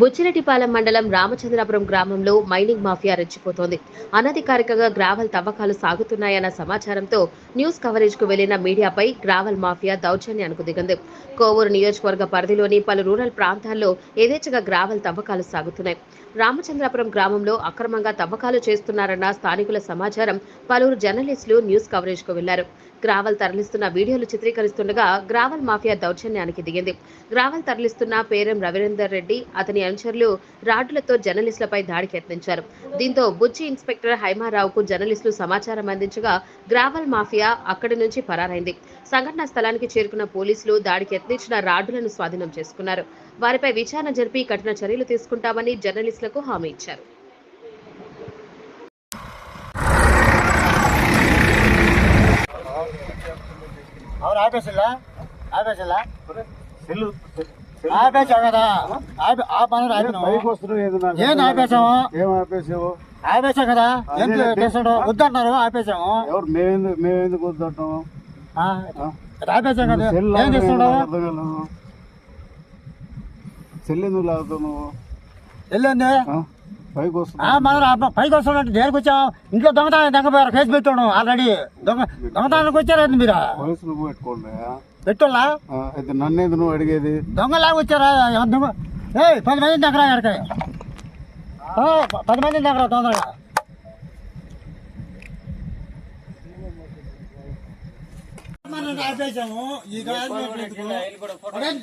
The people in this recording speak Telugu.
బుచ్చిరెడ్డిపాలెం మండలం రామచంద్రాపురం గ్రామంలో మైనింగ్ మాఫియా రెచ్చిపోతోంది. అనధికారికంగా గ్రావెల్ తవ్వకాలు సాగుతున్నాయన్న సమాచారంతో న్యూస్ కవరేజ్కు వెళ్ళిన మీడియాపై గ్రావల్ మాఫియా దౌర్జన్యానికి దిగింది. కోవూరు నియోజకవర్గ పరిధిలోని పలు రూరల్ ప్రాంతాల్లో యథేచ్ఛగా గ్రావెల్ తవ్వకాలు సాగుతున్నాయి. రామచంద్రాపురం గ్రామంలో అక్రమంగా తవ్వకాలు చేస్తున్నారన్న స్థానికుల సమాచారం పలువురు జర్నలిస్టులు న్యూస్ కవరేజ్కు వెళ్ళారు. గ్రావెల్ తరలిస్తున్న వీడియోలు చిత్రీకరిస్తుండగా గ్రావల్ మాఫియా దౌర్జన్యానికి దిగింది. గ్రావల్ తరలిస్తున్న పేరం రవీందర్ రెడ్డి అతని అనుచరులు రాడ్లతో జర్నలిస్టులపై దాడికి యత్నించారు దీంతో బుచ్చి ఇన్స్పెక్టర్ హైమారావుకు జర్నలిస్టులు సమాచారం అందించగా గ్రావల్ మాఫియా అక్కడి నుంచి పరారైంది. సంఘటనా స్థలానికి చేరుకున్న పోలీసులు దాడికి యత్నించిన రాడ్డులను స్వాధీనం చేసుకున్నారు. వారిపై విచారణ జరిపి కఠిన చర్యలు తీసుకుంటామని జర్నలిస్టులకు హామీ ఇచ్చారు. అవును. ఆపేసిల్లా? ఆపేసావు కదా. ఆ నాకు? ఏం ఆపేసాము ఏం ఆపేసావు ఆపేసావు కదా. అదే. చేస్తాడు వద్దన్నారు ఆపేసాము ఎవరు? మేమెందుకు మేమెందుకు వద్దంటాం ఆ, ఆపేసాం కదా. ఏం చేస్తున్నావు? ఎందుకు లాగుతావు నువ్వు వెళ్ళండి పైకి మన వస్తున్నట్టు దేనికి వచ్చాం. ఇంట్లో దొంగతనం దొంగపోయారు కేసు పెట్టాడు ఆల్రెడీ దొంగ దొంగతనానికి వచ్చారు మీరు? పెట్టోళ్ళా నన్నేది నువ్వు అడిగేది? దొంగలాగా వచ్చారా? దొంగ? ఏయ్ పది మంది దగ్గర ప- పది మంది దగ్గర తొందరగా. మనం ఆపేసాము ఈ చెల్లి. ఏం?